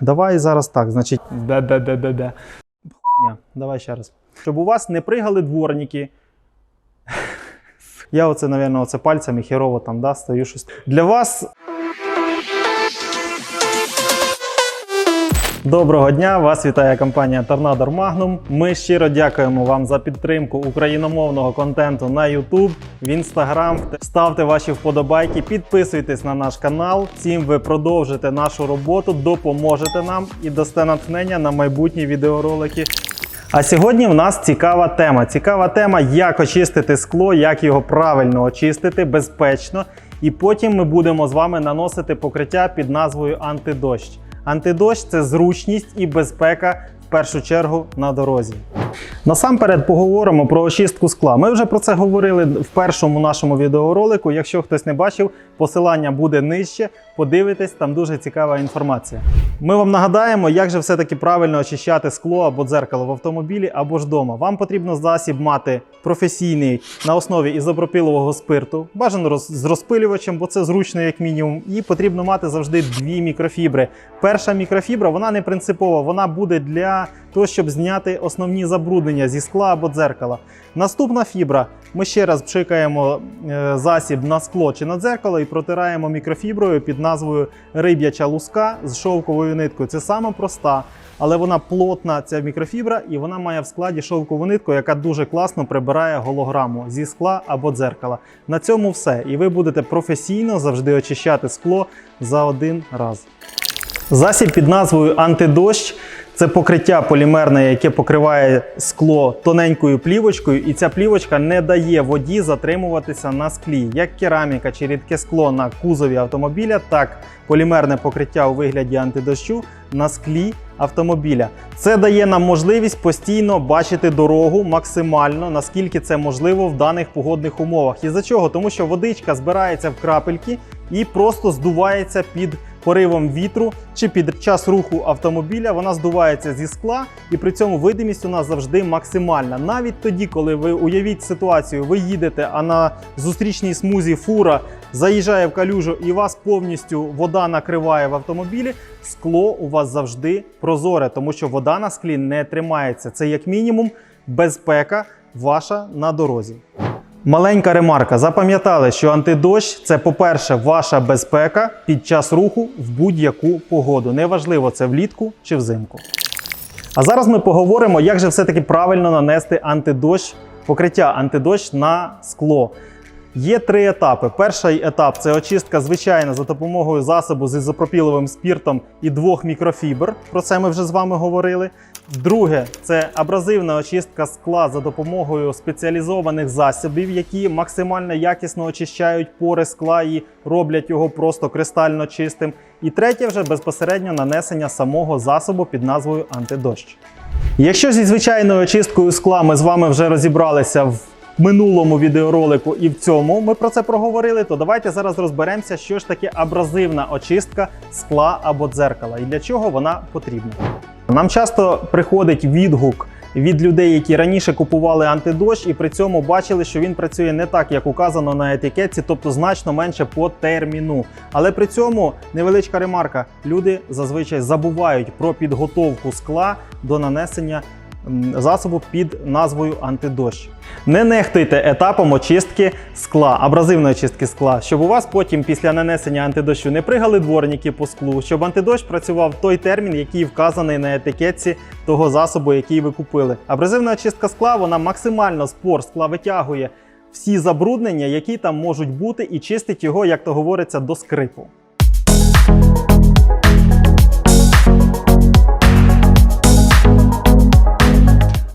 Давай зараз так, значить. Бе-бе-бе-бе-бе. Хуйня. Давай ще раз. Щоб у вас не пригали дворники. Я оце, навіть, оце пальцями херово там да, стою щось. Для вас. Доброго дня! Вас вітає компанія Tornador Magnum. Ми щиро дякуємо вам за підтримку україномовного контенту на YouTube, в Instagram. Ставте ваші вподобайки, підписуйтесь на наш канал. Цим ви продовжите нашу роботу, допоможете нам і дасте натхнення на майбутні відеоролики. А сьогодні в нас цікава тема. Цікава тема, як очистити скло, як його правильно очистити безпечно. І потім ми будемо з вами наносити покриття під назвою антидощ. Антидощ це зручність і безпека в першу чергу на дорозі. Насамперед поговоримо про очистку скла. Ми вже про це говорили в першому нашому відеоролику. Якщо хтось не бачив, посилання буде нижче. Подивитесь, там дуже цікава інформація. Ми вам нагадаємо, як же все-таки правильно очищати скло або дзеркало в автомобілі або ж вдома. Вам потрібно засіб мати професійний на основі ізопропілового спирту, бажано з розпилювачем, бо це зручно як мінімум. І потрібно мати завжди дві мікрофібри. Перша мікрофібра вона не принципова, вона буде для того, щоб зняти основні забруднення зі скла або дзеркала. Наступна фібра. Ми ще раз пшикаємо е, засіб на скло чи на дзеркало і протираємо мікрофіброю під назвою риб'яча луска з шовковою ниткою. Це саме проста, але вона плотна, ця мікрофібра, і вона має в складі шовкову нитку, яка дуже класно прибирає голограму зі скла або дзеркала. На цьому все. І ви будете професійно завжди очищати скло за один раз. Засіб під назвою антидощ це покриття полімерне, яке покриває скло тоненькою плівочкою, і ця плівочка не дає воді затримуватися на склі. Як кераміка чи рідке скло на кузові автомобіля, так полімерне покриття у вигляді антидощу на склі автомобіля. Це дає нам можливість постійно бачити дорогу максимально, наскільки це можливо в даних погодних умовах. І за чого? Тому що водичка збирається в крапельки і просто здувається під поривом вітру чи під час руху автомобіля вона здувається зі скла, і при цьому видимість у нас завжди максимальна. Навіть тоді, коли ви уявіть ситуацію, ви їдете, а на зустрічній смузі фура заїжджає в калюжу і вас повністю вода накриває в автомобілі. Скло у вас завжди прозоре, тому що вода на склі не тримається. Це як мінімум безпека ваша на дорозі. Маленька ремарка. Запам'ятали, що антидощ це, по-перше, ваша безпека під час руху в будь-яку погоду. Неважливо, це влітку чи взимку. А зараз ми поговоримо, як же все-таки правильно нанести антидощ, покриття антидощ на скло. Є три етапи. Перший етап це очистка звичайна за допомогою засобу з ізопропіловим спіртом і двох мікрофібр. Про це ми вже з вами говорили. Друге це абразивна очистка скла за допомогою спеціалізованих засобів, які максимально якісно очищають пори скла і роблять його просто кристально чистим. І третє вже безпосередньо нанесення самого засобу під назвою антидощ. Якщо зі звичайною очисткою скла ми з вами вже розібралися в минулому відеоролику і в цьому ми про це проговорили, то давайте зараз розберемося, що ж таке абразивна очистка скла або дзеркала і для чого вона потрібна. Нам часто приходить відгук від людей, які раніше купували антидощ, і при цьому бачили, що він працює не так, як указано на етикетці, тобто значно менше по терміну. Але при цьому невеличка ремарка: люди зазвичай забувають про підготовку скла до нанесення засобу під назвою антидощ. Не нехтуйте етапом очистки скла, абразивної очистки скла, щоб у вас потім після нанесення антидощу не пригали дворники по склу, щоб антидощ працював той термін, який вказаний на етикетці того засобу, який ви купили. Абразивна очистка скла вона максимально з пор скла витягує всі забруднення, які там можуть бути, і чистить його, як то говориться, до скрипу.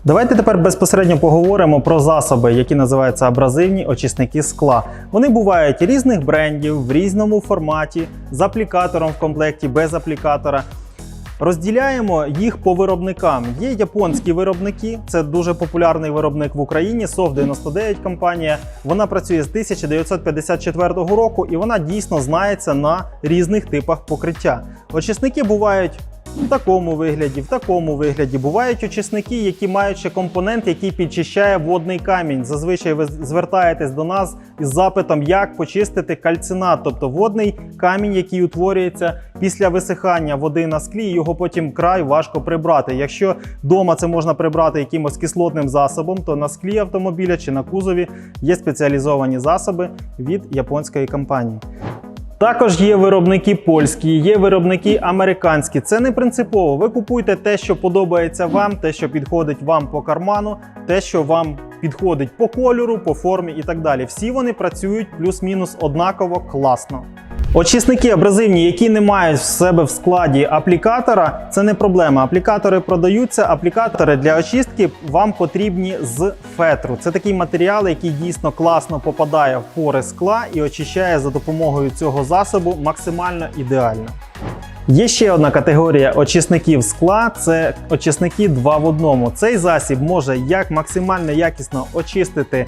Давайте тепер безпосередньо поговоримо про засоби, які називаються абразивні очисники скла. Вони бувають різних брендів в різному форматі, з аплікатором в комплекті, без аплікатора. Розділяємо їх по виробникам. Є японські виробники, це дуже популярний виробник в Україні. SOF 99 компанія. Вона працює з 1954 року і вона дійсно знається на різних типах покриття. Очисники бувають в такому вигляді, в такому вигляді. Бувають очисники, які мають ще компонент, який підчищає водний камінь. Зазвичай ви звертаєтесь до нас із запитом, як почистити кальцинат, тобто водний камінь, який утворюється після висихання води на склі, його потім край важко прибрати. Якщо вдома це можна прибрати якимось кислотним засобом, то на склі автомобіля чи на кузові є спеціалізовані засоби від японської компанії. Також є виробники польські, є виробники американські. Це не принципово. Ви купуйте те, що подобається вам, те, що підходить вам по карману, те, що вам підходить по кольору, по формі і так далі. Всі вони працюють плюс-мінус однаково класно. Очисники абразивні, які не мають в себе в складі аплікатора, це не проблема. Аплікатори продаються. Аплікатори для очистки вам потрібні з фетру. Це такий матеріал, який дійсно класно попадає в пори скла і очищає за допомогою цього засобу максимально ідеально. Є ще одна категорія очисників скла це очисники 2 в одному. Цей засіб може як максимально якісно очистити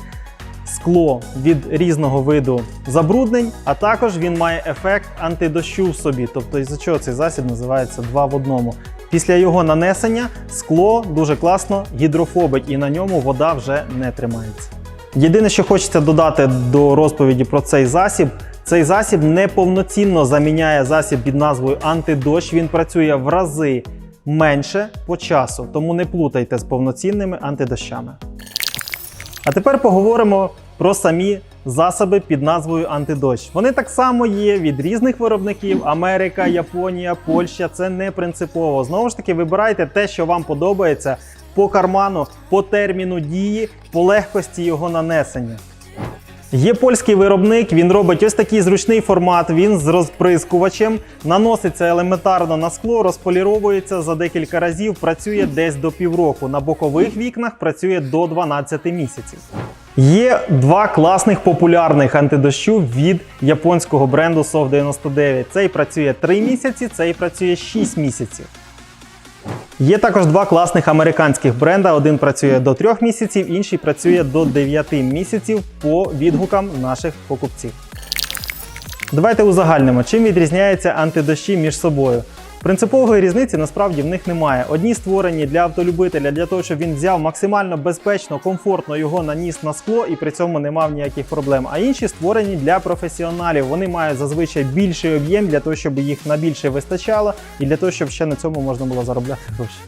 скло від різного виду забруднень, а також він має ефект антидощу в собі. Тобто, із-за чого цей засіб називається 2 в одному. Після його нанесення скло дуже класно гідрофобить і на ньому вода вже не тримається. Єдине, що хочеться додати до розповіді про цей засіб, цей засіб неповноцінно заміняє засіб під назвою антидощ. Він працює в рази менше по часу, тому не плутайте з повноцінними антидощами. А тепер поговоримо про самі засоби під назвою антидощ. Вони так само є від різних виробників: Америка, Японія, Польща. Це не принципово. Знову ж таки, вибирайте те, що вам подобається по карману, по терміну дії, по легкості його нанесення. Є польський виробник, він робить ось такий зручний формат. Він з розприскувачем, наноситься елементарно на скло, розполіровується за декілька разів, працює десь до півроку. На бокових вікнах працює до 12 місяців. Є два класних популярних антидощу від японського бренду SOF 99. Цей працює 3 місяці, цей працює 6 місяців. Є також два класних американських бренда. Один працює до трьох місяців, інший працює до 9 місяців по відгукам наших покупців. Давайте узагальнимо, чим відрізняються антидощі між собою. Принципової різниці насправді в них немає. Одні створені для автолюбителя для того, щоб він взяв максимально безпечно, комфортно його наніс на скло і при цьому не мав ніяких проблем. А інші створені для професіоналів. Вони мають зазвичай більший об'єм для того, щоб їх на більше вистачало, і для того, щоб ще на цьому можна було заробляти гроші.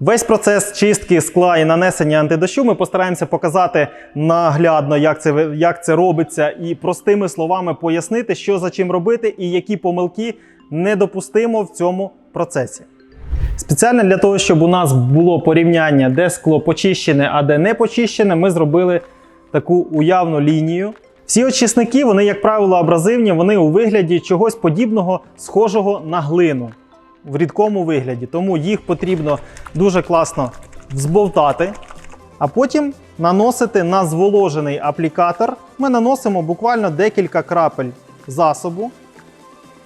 Весь процес чистки скла і нанесення антидощу ми постараємося показати наглядно, як це, як це робиться, і простими словами пояснити, що за чим робити і які помилки недопустимо в цьому процесі. Спеціально для того, щоб у нас було порівняння, де скло почищене, а де не почищене, ми зробили таку уявну лінію. Всі очисники, вони, як правило, абразивні, вони у вигляді чогось подібного, схожого на глину в рідкому вигляді. Тому їх потрібно дуже класно взболтати, а потім наносити на зволожений аплікатор. Ми наносимо буквально декілька крапель засобу.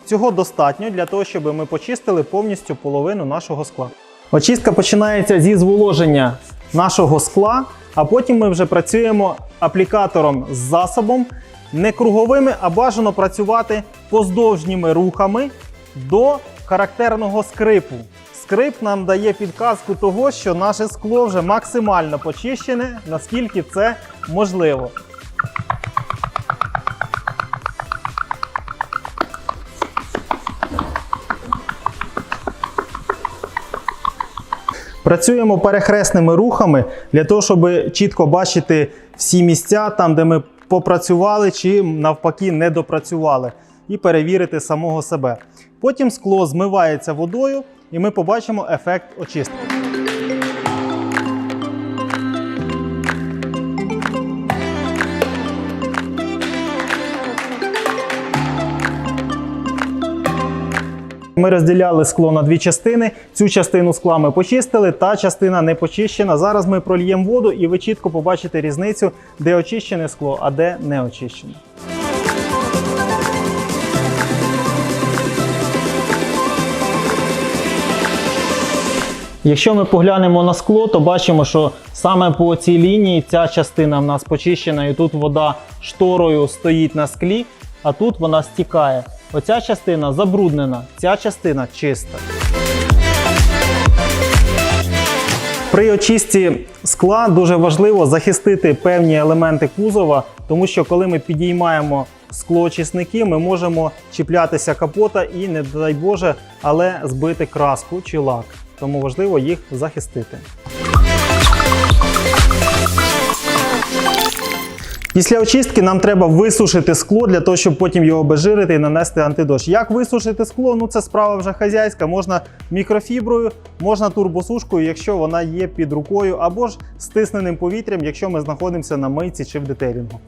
Цього достатньо для того, щоб ми почистили повністю половину нашого скла. Очистка починається зі зволоження нашого скла, а потім ми вже працюємо аплікатором з засобом, не круговими, а бажано працювати поздовжніми рухами до характерного скрипу. Скрип нам дає підказку того, що наше скло вже максимально почищене, наскільки це можливо. Працюємо перехресними рухами для того, щоб чітко бачити всі місця, там, де ми попрацювали чи навпаки не допрацювали, і перевірити самого себе. Потім скло змивається водою, і ми побачимо ефект очистки. Ми розділяли скло на дві частини. Цю частину скла ми почистили, та частина не почищена. Зараз ми прольємо воду, і ви чітко побачите різницю, де очищене скло, а де не очищене. Якщо ми поглянемо на скло, то бачимо, що саме по цій лінії ця частина в нас почищена, і тут вода шторою стоїть на склі, а тут вона стікає. Оця частина забруднена, ця частина чиста. При очистці скла дуже важливо захистити певні елементи кузова, тому що коли ми підіймаємо склоочисники, ми можемо чіплятися капота і, не дай Боже, але збити краску чи лак. Тому важливо їх захистити. Після очистки нам треба висушити скло для того, щоб потім його обезжирити і нанести антидощ. Як висушити скло? Ну це справа вже хазяйська. Можна мікрофіброю, можна турбосушкою, якщо вона є під рукою, або ж стисненим повітрям, якщо ми знаходимося на мийці чи в детелінгу.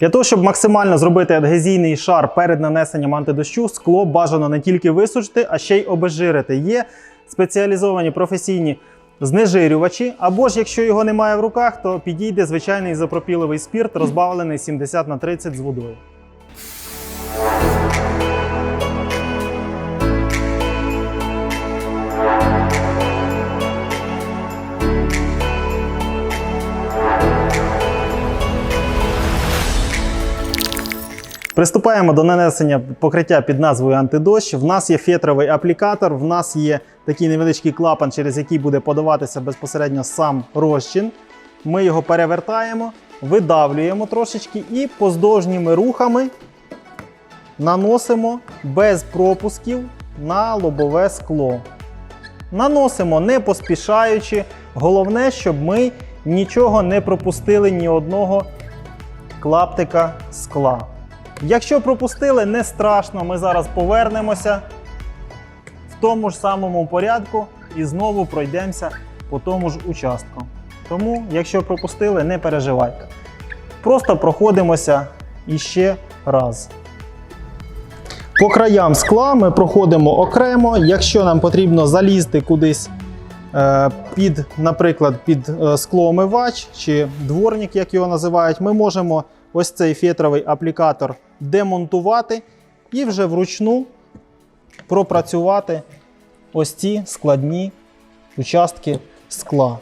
Для того, щоб максимально зробити адгезійний шар перед нанесенням антидощу, скло бажано не тільки висушити, а ще й обезжирити. Є спеціалізовані професійні знежирювачі, або ж якщо його немає в руках, то підійде звичайний запропіловий спірт, розбавлений 70 на 30 з водою. Приступаємо до нанесення покриття під назвою антидощ. В нас є фетровий аплікатор, в нас є такий невеличкий клапан, через який буде подаватися безпосередньо сам розчин. Ми його перевертаємо, видавлюємо трошечки і поздовжніми рухами наносимо без пропусків на лобове скло. Наносимо не поспішаючи. Головне, щоб ми нічого не пропустили ні одного клаптика скла. Якщо пропустили, не страшно, ми зараз повернемося в тому ж самому порядку і знову пройдемося по тому ж участку. Тому, якщо пропустили, не переживайте. Просто проходимося іще раз. По краям скла ми проходимо окремо. Якщо нам потрібно залізти кудись е, під, наприклад, під е, склоомивач чи дворник, як його називають, ми можемо ось цей фетровий аплікатор демонтувати і вже вручну пропрацювати ось ці складні участки скла.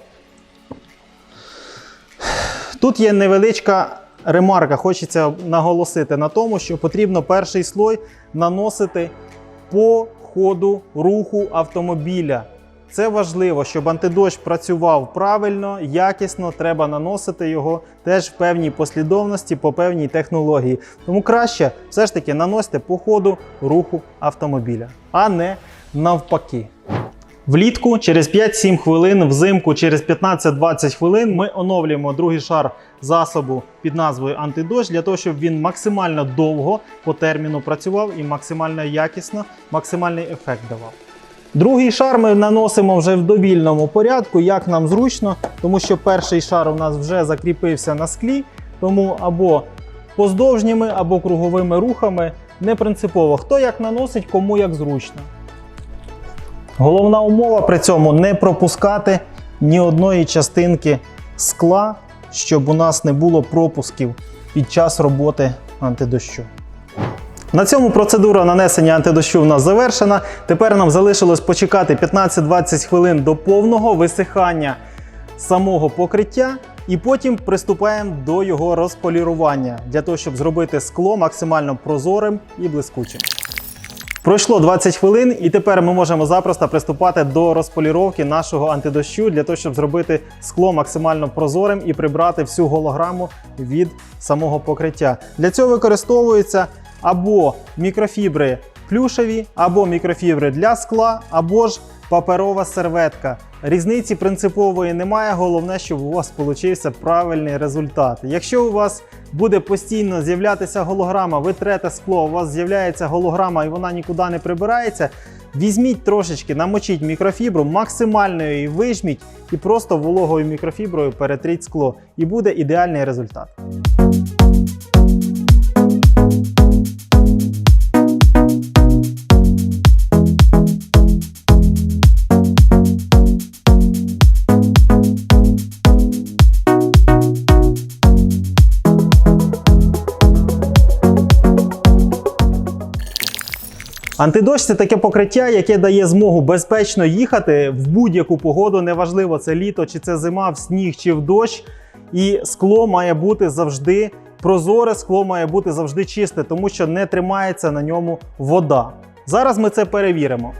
Тут є невеличка ремарка, хочеться наголосити на тому, що потрібно перший слой наносити по ходу руху автомобіля. Це важливо, щоб антидощ працював правильно, якісно, треба наносити його теж в певній послідовності по певній технології. Тому краще все ж таки наносити по ходу руху автомобіля, а не навпаки. Влітку через 5-7 хвилин, взимку через 15-20 хвилин ми оновлюємо другий шар засобу під назвою антидощ для того, щоб він максимально довго по терміну працював і максимально якісно, максимальний ефект давав. Другий шар ми наносимо вже в довільному порядку, як нам зручно, тому що перший шар у нас вже закріпився на склі, тому або поздовжніми, або круговими рухами не принципово. Хто як наносить, кому як зручно. Головна умова при цьому не пропускати ні одної частинки скла, щоб у нас не було пропусків під час роботи антидощу. На цьому процедура нанесення антидощу в нас завершена. Тепер нам залишилось почекати 15-20 хвилин до повного висихання самого покриття, і потім приступаємо до його розполірування для того, щоб зробити скло максимально прозорим і блискучим. Пройшло 20 хвилин, і тепер ми можемо запросто приступати до розполіровки нашого антидощу для того, щоб зробити скло максимально прозорим і прибрати всю голограму від самого покриття. Для цього використовується або мікрофібри плюшеві, або мікрофібри для скла, або ж паперова серветка. Різниці принципової немає. Головне, щоб у вас получився правильний результат. Якщо у вас буде постійно з'являтися голограма, ви трете скло, у вас з'являється голограма і вона нікуди не прибирається. Візьміть трошечки, намочіть мікрофібру, максимально її вижміть і просто вологою мікрофіброю перетріть скло. І буде ідеальний результат. Антидощ це таке покриття, яке дає змогу безпечно їхати в будь-яку погоду. Неважливо, це літо чи це зима, в сніг чи в дощ. І скло має бути завжди прозоре, скло має бути завжди чисте, тому що не тримається на ньому вода. Зараз ми це перевіримо.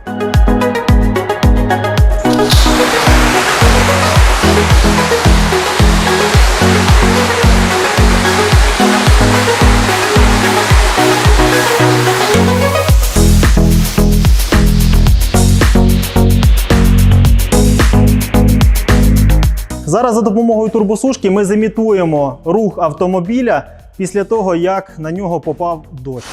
Зараз за допомогою турбосушки ми зімітуємо рух автомобіля після того, як на нього попав дощ.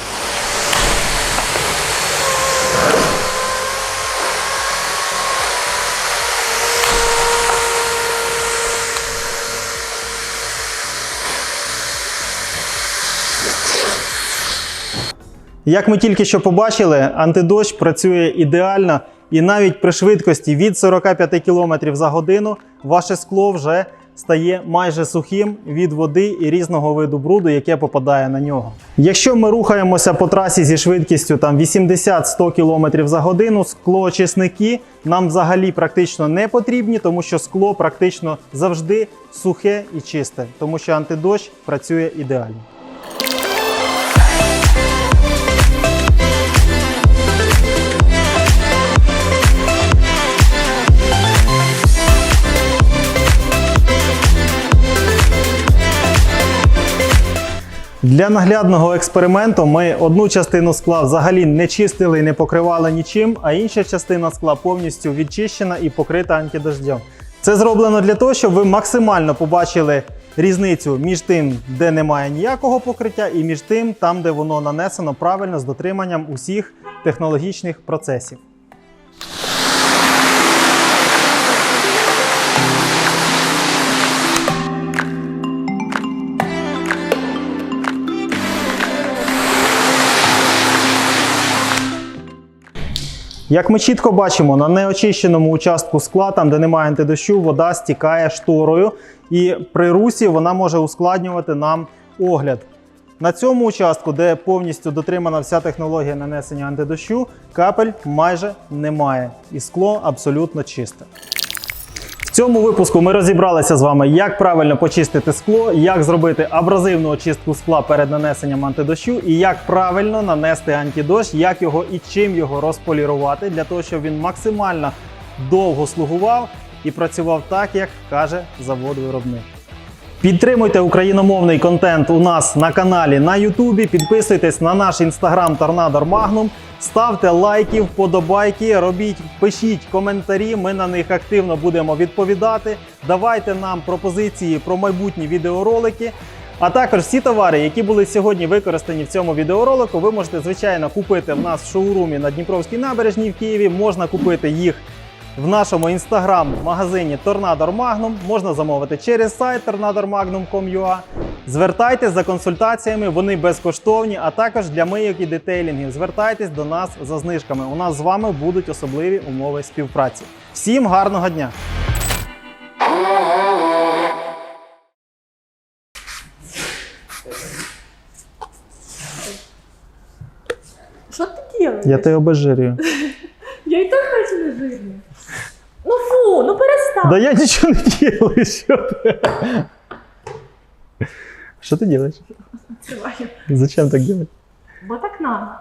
Як ми тільки що побачили, антидощ працює ідеально, і навіть при швидкості від 45 км за годину ваше скло вже стає майже сухим від води і різного виду бруду, яке попадає на нього. Якщо ми рухаємося по трасі зі швидкістю там 80-100 км за годину, склоочисники нам взагалі практично не потрібні, тому що скло практично завжди сухе і чисте, тому що антидощ працює ідеально. Для наглядного експерименту ми одну частину скла взагалі не чистили і не покривали нічим, а інша частина скла повністю відчищена і покрита антидождем. Це зроблено для того, щоб ви максимально побачили різницю між тим, де немає ніякого покриття, і між тим, там, де воно нанесено правильно з дотриманням усіх технологічних процесів. Як ми чітко бачимо, на неочищеному участку скла, там де немає антидощу, вода стікає шторою, і при русі вона може ускладнювати нам огляд. На цьому участку, де повністю дотримана вся технологія нанесення антидощу, капель майже немає, і скло абсолютно чисте. Цьому випуску ми розібралися з вами, як правильно почистити скло, як зробити абразивну очистку скла перед нанесенням антидощу і як правильно нанести антидощ, як його і чим його розполірувати, для того, щоб він максимально довго слугував і працював так, як каже завод-виробник. Підтримуйте україномовний контент у нас на каналі на Ютубі. Підписуйтесь на наш інстаграм Торнадор Магнум. Ставте лайки, вподобайки, робіть, пишіть коментарі. Ми на них активно будемо відповідати. Давайте нам пропозиції про майбутні відеоролики. А також всі товари, які були сьогодні використані в цьому відеоролику, ви можете звичайно купити в нас в шоурумі на Дніпровській набережній в Києві. Можна купити їх в нашому інстаграм-магазині Tornador Magnum можна замовити через сайт tornadormagnum.com.ua. Звертайтесь за консультаціями, вони безкоштовні, а також для мийок і детейлінгів. Звертайтесь до нас за знижками. У нас з вами будуть особливі умови співпраці. Всім гарного дня! Что ты делаешь? Я тебе обезжирюю. Я и так хочу на жирне. Ну фу, ну перестань. Да я ничего не делаю. Что ты? Что ты делаешь? Открываю. Зачем так делать? Вот так надо.